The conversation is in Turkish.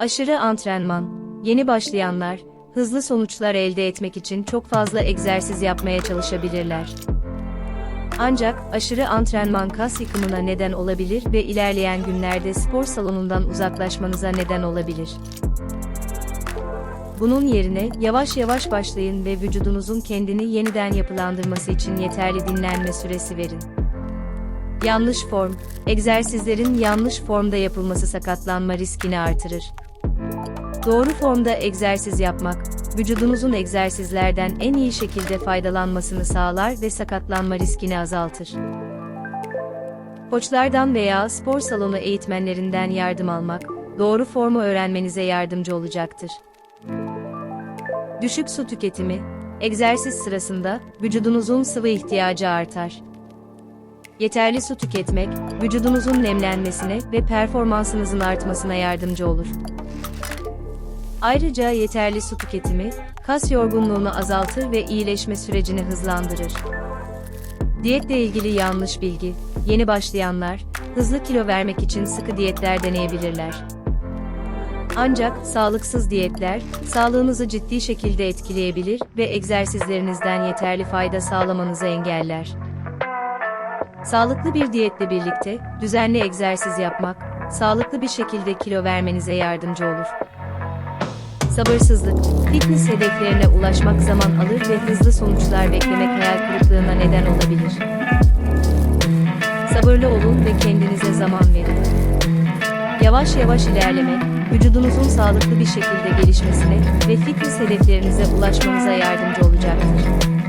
Aşırı antrenman. Yeni başlayanlar, hızlı sonuçlar elde etmek için çok fazla egzersiz yapmaya çalışabilirler. Ancak aşırı antrenman kas yıkımına neden olabilir ve ilerleyen günlerde spor salonundan uzaklaşmanıza neden olabilir. Bunun yerine yavaş yavaş başlayın ve vücudunuzun kendini yeniden yapılandırması için yeterli dinlenme süresi verin. Yanlış form, egzersizlerin yanlış formda yapılması sakatlanma riskini artırır. Doğru formda egzersiz yapmak, vücudunuzun egzersizlerden en iyi şekilde faydalanmasını sağlar ve sakatlanma riskini azaltır. Koçlardan veya spor salonu eğitmenlerinden yardım almak, doğru formu öğrenmenize yardımcı olacaktır. Düşük su tüketimi, egzersiz sırasında vücudunuzun sıvı ihtiyacı artar. Yeterli su tüketmek, vücudunuzun nemlenmesine ve performansınızın artmasına yardımcı olur. Ayrıca yeterli su tüketimi, kas yorgunluğunu azaltır ve iyileşme sürecini hızlandırır. Diyetle ilgili yanlış bilgi, yeni başlayanlar, hızlı kilo vermek için sıkı diyetler deneyebilirler. Ancak sağlıksız diyetler, sağlığınızı ciddi şekilde etkileyebilir ve egzersizlerinizden yeterli fayda sağlamanızı engeller. Sağlıklı bir diyetle birlikte, düzenli egzersiz yapmak, sağlıklı bir şekilde kilo vermenize yardımcı olur. Sabırsızlık, fitness hedeflerine ulaşmak zaman alır ve hızlı sonuçlar beklemek hayal kırıklığına neden olabilir. Sabırlı olun ve kendinize zaman verin. Yavaş yavaş ilerlemek, vücudunuzun sağlıklı bir şekilde gelişmesine ve fitness hedeflerinize ulaşmanıza yardımcı olacaktır.